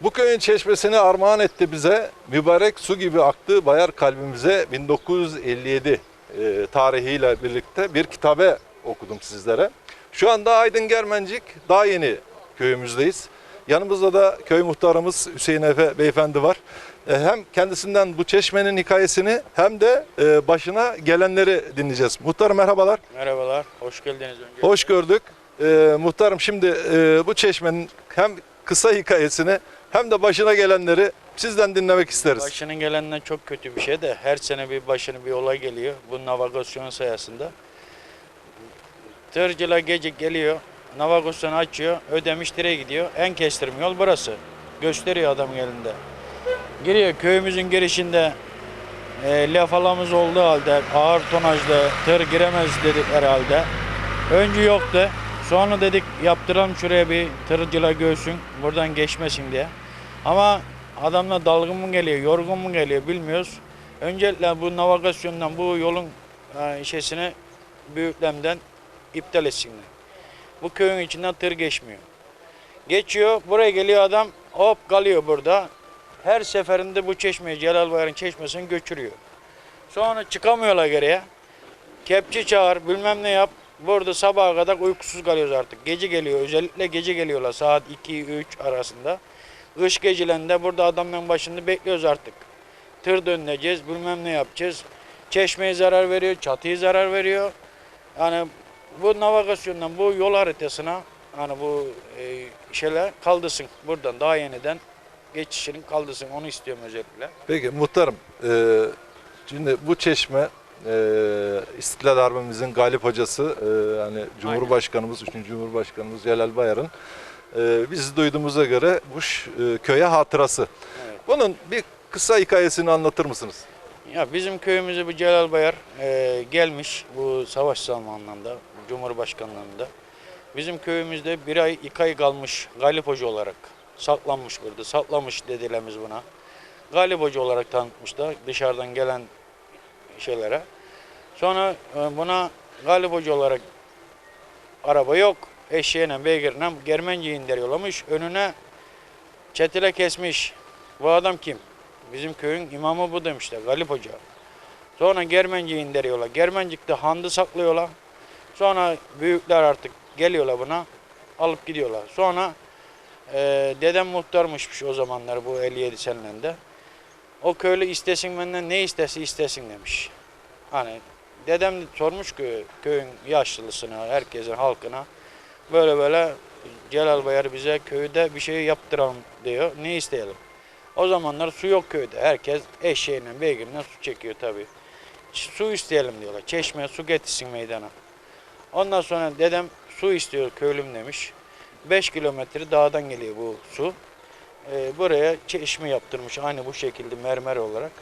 Bu köyün çeşmesini armağan etti bize. Mübarek su gibi aktı bayar kalbimize 1957 e, tarihiyle birlikte bir kitabe okudum sizlere. Şu anda Aydın Germencik daha yeni köyümüzdeyiz. Yanımızda da köy muhtarımız Hüseyin Efe beyefendi var. E, Hem kendisinden bu çeşmenin hikayesini hem de e, başına gelenleri dinleyeceğiz. Muhtarım merhabalar. Merhabalar, hoş geldiniz önce. Hoş gördük. E, muhtarım şimdi e, bu çeşmenin hem kısa hikayesini hem de başına gelenleri sizden dinlemek isteriz. Başının gelenden çok kötü bir şey de her sene bir başına bir olay geliyor. Bu navigasyon sayesinde. Tırcılar gece geliyor, navigasyonu açıyor, ödemiş direğe gidiyor. En kestirim yol burası. Gösteriyor adamın elinde. Giriyor köyümüzün girişinde e, lafalamız olduğu halde ağır tonajlı tır giremez dedik herhalde. Önce yoktu. Sonra dedik yaptıralım şuraya bir tırcılar göğsün buradan geçmesin diye. Ama adamlar dalgın mı geliyor, yorgun mu geliyor bilmiyoruz. Öncelikle bu navigasyondan bu yolun e, büyüklemden iptal etsinler. Bu köyün içinden tır geçmiyor. Geçiyor, buraya geliyor adam hop kalıyor burada. Her seferinde bu çeşmeyi Celal Bayar'ın çeşmesini götürüyor. Sonra çıkamıyorlar geriye. Kepçe çağır, bilmem ne yap. Burada sabaha kadar uykusuz kalıyoruz artık. Gece geliyor, özellikle gece geliyorlar saat 2-3 arasında. Kış gecelerinde burada adamların başında bekliyoruz artık. Tır döneceğiz, bilmem ne yapacağız. Çeşmeye zarar veriyor, çatıyı zarar veriyor. Yani bu navigasyondan, bu yol haritasına hani bu e, şeyler kaldırsın buradan daha yeniden geçişinin kaldırsın onu istiyorum özellikle. Peki muhtarım, e, şimdi bu çeşme e, İstiklal Harbimizin galip hocası, e, yani Cumhurbaşkanımız, 3. Cumhurbaşkanımız Celal Bayar'ın e, biz duyduğumuza göre bu ş- e, köye hatırası. Evet. Bunun bir kısa hikayesini anlatır mısınız? Ya bizim köyümüze bu Celal Bayar e, gelmiş bu savaş zamanlarında, Cumhurbaşkanlığında. Bizim köyümüzde bir ay, iki ay kalmış Galip Hoca olarak saklanmış burada. Saklamış dedilerimiz buna. Galip Hoca olarak tanıtmışlar dışarıdan gelen şeylere. Sonra e, buna Galip Hoca olarak araba yok. Eşeğine, beygirine Germenci indiriyorlarmış. Önüne çetile kesmiş. Bu adam kim? Bizim köyün imamı bu demişler Galip Hoca. Sonra Germenci'yi indiriyorlar. Germencik'te handı saklıyorlar. Sonra büyükler artık geliyorlar buna alıp gidiyorlar. Sonra e, dedem muhtarmışmış o zamanlar bu 57 senelerde. O köylü istesin benden ne istesi istesin demiş. Hani dedem de sormuş ki köyün yaşlısına, herkesin halkına böyle böyle Celal Bayar bize köyde bir şey yaptıralım diyor. Ne isteyelim? O zamanlar su yok köyde. Herkes eşeğiyle, beygirle su çekiyor tabii. Su isteyelim diyorlar. Çeşmeye su getirsin meydana. Ondan sonra dedem su istiyor köylüm demiş. 5 kilometre dağdan geliyor bu su. Ee, buraya çeşme yaptırmış aynı bu şekilde mermer olarak.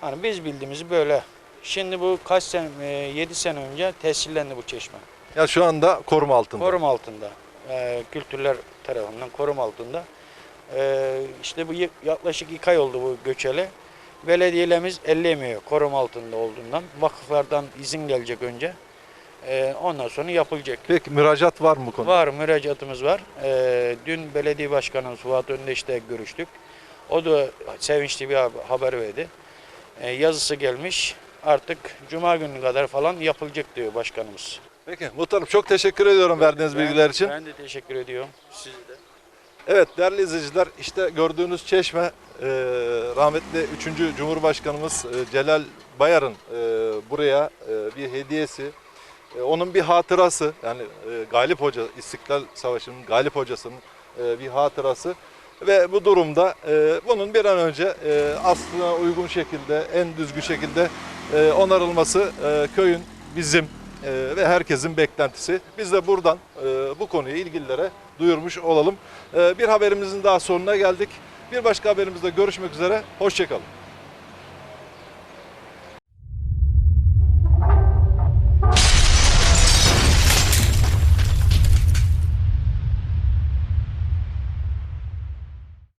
Hani biz bildiğimiz böyle. Şimdi bu kaç sene, 7 sene önce tescillendi bu çeşme. Ya şu anda koruma altında. Korum altında. Ee, kültürler tarafından korum altında. Ee, işte bu yaklaşık iki ay oldu bu göçeli. Belediyelerimiz ellemiyor korum altında olduğundan. Vakıflardan izin gelecek önce. Ee, ondan sonra yapılacak. Peki müracaat var mı bu konuda? Var, müracaatımız var. Ee, dün belediye başkanımız Fuat Öndeş'te görüştük. O da sevinçli bir hab- haber verdi. Ee, yazısı gelmiş. Artık cuma günü kadar falan yapılacak diyor başkanımız. Peki muhtarım çok teşekkür ediyorum verdiğiniz Ben- bilgiler için. Ben de teşekkür ediyorum. Siz de. Evet değerli izleyiciler işte gördüğünüz çeşme e, rahmetli 3. Cumhurbaşkanımız e, Celal Bayar'ın e, buraya e, bir hediyesi. E, onun bir hatırası yani e, Galip Hoca İstiklal Savaşı'nın Galip Hocası'nın e, bir hatırası. Ve bu durumda e, bunun bir an önce e, aslına uygun şekilde en düzgün şekilde e, onarılması e, köyün bizim e, ve herkesin beklentisi. Biz de buradan e, bu konuyu ilgililere duyurmuş olalım. E, bir haberimizin daha sonuna geldik. Bir başka haberimizde görüşmek üzere. Hoşçakalın.